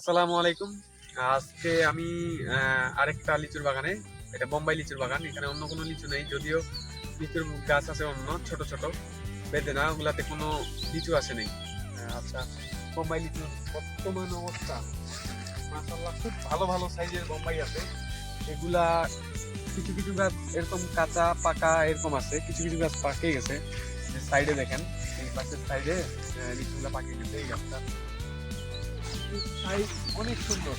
আসসালামু আলাইকুম। আজকে আমি আরেকটা লিচুর বাগানে, এটা বোম্বাই লিচুর বাগান, এখানে অন্য কোনো লিচু নেই, যদিও লিচুর গাছ আছে অন্য, ছোট ছোট বেদেনা ওগুলাতে কোনো লিচু আসে নেই। আচ্ছা বোম্বাই লিচুর বর্তমান অবস্থা মাশাল্লাহ খুব ভালো ভালো সাইজের বোম্বাই আছে। এগুলা কিছু কিছু গাছ এরকম কাঁচা, পাকা এরকম আছে, কিছু কিছু গাছ পাকে গেছে সাইডে দেখেন, এই পাশের সাইডে লিচুগুলা পাকে গেছে, এই গাছটা। সাইজ অনেক সুন্দর।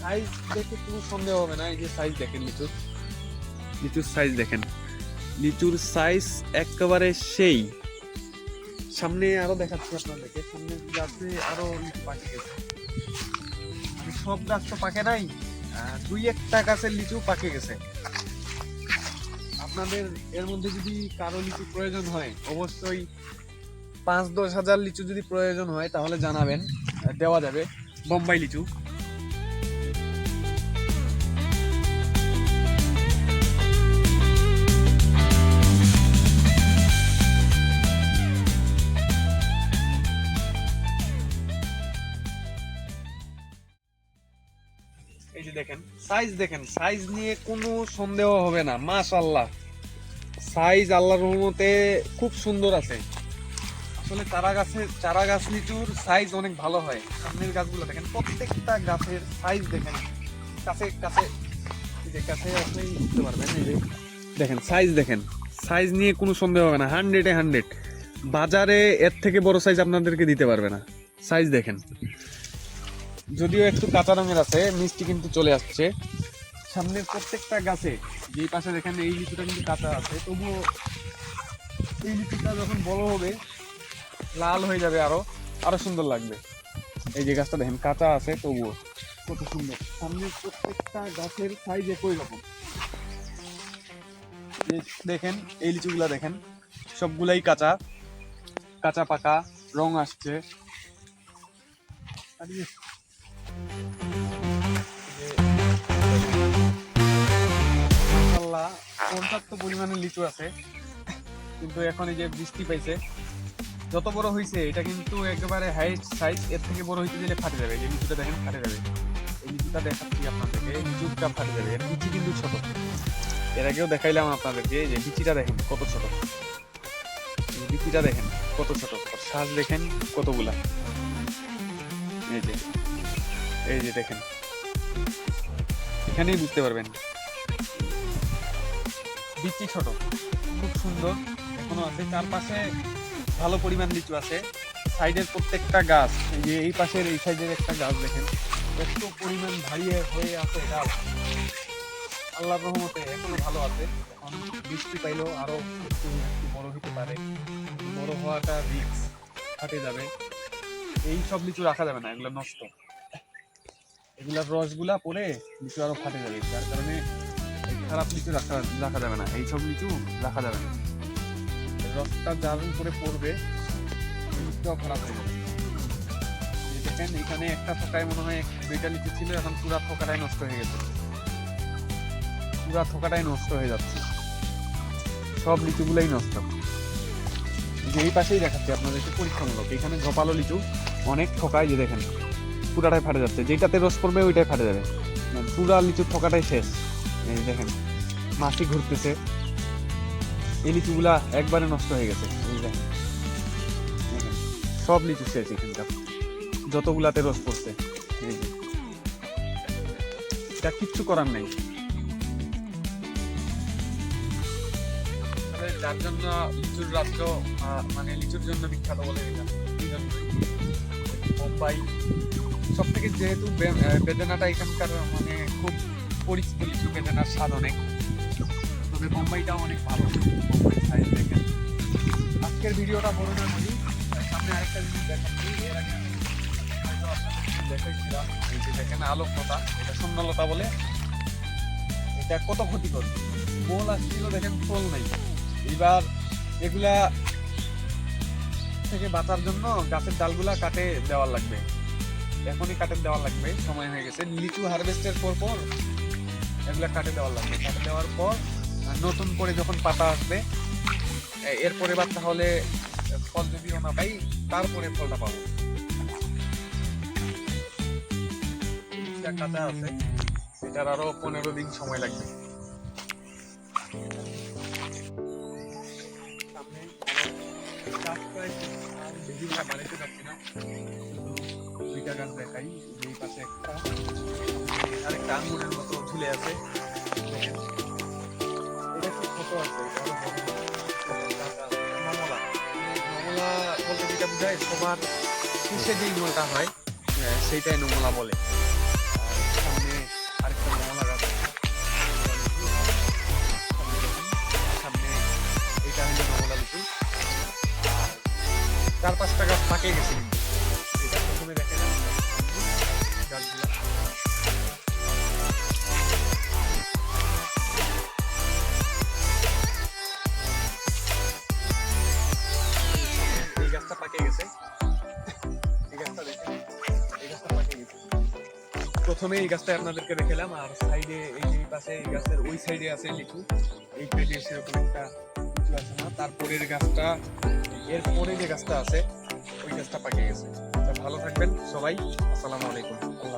সাইজ দেখে কোনো সন্দেহ হবে না, এই যে সাইজ দেখেন লিচুর। লিচুর সাইজ দেখেন। লিচুর সাইজ একেবারে সেই। সামনে আরও দেখাচ্ছি আপনাদেরকে, সামনে গাছে আরও লিচু পাকে গেছে। মানে সব গাছ তো পাকে নাই দুই একটা গাছের লিচু পাকে গেছে। আপনাদের এর মধ্যে যদি কারও লিচু প্রয়োজন হয়, অবশ্যই পাঁচ দশ হাজার লিচু যদি প্রয়োজন হয়, তাহলে জানাবেন। দেওয়া যাবে। বোম্বাই লিচু। দেখেন সাইজ দেখেন সাইজ নিয়ে কোনো সন্দেহ হবে না মাশাল্লাহ সাইজ আল্লাহর রহমতে খুব সুন্দর আছে। আসলে চারা গাছের চারা গাছ লিচুর সাইজ অনেক ভালো হয়। সামনের গাছগুলো দেখেন, প্রত্যেকটা গাছের সাইজ দেখেন। কাছে কাছে যে কাছে আসলেই বুঝতে পারবেন, এই যে দেখেন সাইজ দেখেন। সাইজ নিয়ে কোনো সন্দেহ হবে না হান্ড্রেডে হান্ড্রেড বাজারে এর থেকে বড় সাইজ আপনাদেরকে দিতে পারবে না। সাইজ দেখেন। যদিও একটু কাঁচা রঙের আছে, মিষ্টি কিন্তু চলে আসছে। সামনের প্রত্যেকটা গাছে যেই পাশে দেখেন এই লিচুটা কিন্তু কাঁচা আছে, তবুও এই লিচুটা যখন বড় হবে লাল হয়ে যাবে আরও আরও সুন্দর লাগবে। এই যে গাছটা দেখেন, কাঁচা আছে তবুও। কত সুন্দর। সামনে প্রত্যেকটা গাছের সাইজ একই রকম। দেখেন, এই লিচুগুলা দেখেন, সবগুলাই কাঁচা। কাঁচা পাকা, রং আসছে। পর্যাপ্ত পরিমাণে লিচু আছে। কিন্তু এখন এই যে বৃষ্টি পাইছে যত বড় হয়েছে এটা কিন্তু একেবারে হাইট সাইজ এর থেকে বড় হইতে দিলে ফাটে যাবে। এই লিচুটা দেখেন, ফাটে যাবে। এই লিচুটা দেখাচ্ছি আপনাদেরকে, এই লিচুটা ফাটে যাবে। এর বিচি কিন্তু ছোট। এর আগেও দেখাইলাম আপনাদেরকে যে বিচিটা দেখেন, কত ছোট। বিচিটা দেখেন, কত ছোট। শ্বাস দেখেন, কতগুলা। এই যে এই যে দেখেন। এখানেই বুঝতে পারবেন। বিচি ছোট, খুব সুন্দর। এখনও আছে, চারপাশে ভালো পরিমাণ লিচু আছে। সাইডের প্রত্যেকটা গাছ, এই যে এই পাশের এই সাইডের একটা গাছ দেখেন এত পরিমাণ ভারী হয়ে আছে গাছ আল্লাহর রহমতে এখনও ভালো আছে। এখন বৃষ্টি পাইলেও আরও একটু একটু বড় হতে পারে। বড় হওয়াটা রিক্স ফাটে যাবে। এই সব লিচু রাখা যাবে না, এগুলো নষ্ট। এগুলার রসগুলা পরে লিচু আরও ফাটে যাবে, যার কারণে খারাপ লিচু রাখা রাখা যাবে না। এই সব লিচু রাখা যাবে না। রসটা যার করে পড়বে এই খারাপ হয়ে যাবে। দেখেন, এখানে একটা থোকায় মনে হয় দুইটা লিচু ছিল, এখন পুরা থোকাটাই নষ্ট হয়ে গেছে। পুরা থোকাটাই নষ্ট হয়ে যাচ্ছে। সব লিচুগুলাই নষ্ট। যে এই পাশেই দেখাচ্ছি আপনাদেরকে পরীক্ষামূলক। এখানে ঝোপালো লিচু অনেক ঠোকায় যে দেখেন, পুরাটাই ফাটে যাচ্ছে। যেটাতে রস পড়বে, ওইটাই ফাটে যাবে। মানে পুরা লিচুর ঠোকাটাই শেষ। এই দেখেন, মাছি ঘুরতেছে। এই লিচুগুলা একবারে নষ্ট হয়ে গেছে, এই সব লিচু শেষ এখানকার, যতগুলাতে রস পড়ছে এই এটা কিচ্ছু করার নেই। যার জন্য লিচুর রাজ্য মানে লিচুর জন্য বিখ্যাত বলে মুম্বাই সব থেকে যেহেতু বেদানাটা এখানকার মানে খুব পরিচিত লিচু বেদানার স্বাদ অনেক। তবে মুম্বাইটা অনেক ভালো। মুম্বাই সাইজ আজকের ভিডিওটা বড় না করি সামনে আরেকটা জিনিস দেখাচ্ছি। এর আগে দেখাইছিলাম, এই যে দেখেন আলোকলতা এটা শূন্যলতা বলে। এটা কত ক্ষতিকর? ফুল আসছিল দেখেন ফুল নাই। এবার এগুলা থেকে বাঁচার জন্য গাছের ডালগুলা কাটে দেওয়ার লাগবে। এখনই কাটে দেওয়ার লাগবে। সময় হয়ে গেছে। লিচু হারভেস্টের পর পর এগুলা কাটে দেওয়ার লাগবে। কাটে দেওয়ার পর নতুন করে যখন পাতা আসবে এরপরে বা তাহলে ফল যদিও না পাই তারপরে ফলটা পাবো কাঁচা আছে এটার আরও পনেরো দিন সময় লাগবে না দুইটা দেখাই পাশে একটা আরেকটা আঙ্গুরের মতো ঝুলে আছে নমলা বলতে যেটা বোঝায় সবার শীর্ষে যে নমলাটা হয় সেইটাই নমলা বলে সামনে আরেকটা নমলা সামনে এটা হলো চার পাঁচটা গাছ পাকে গেছে কিন্তু প্রথমে এই গাছটা আপনাদেরকে দেখালাম, আর সাইডে এই যে পাশে এই গাছের ওই সাইডে আছে লিচু। এই সাইডে সেরকম একটা লিচু আছে না। তারপরের গাছটা, এর পরে যে গাছটা আছে, ওই গাছটা পাকে গেছে। ভালো থাকবেন সবাই। আসসালামু আলাইকুম। আল্লাহ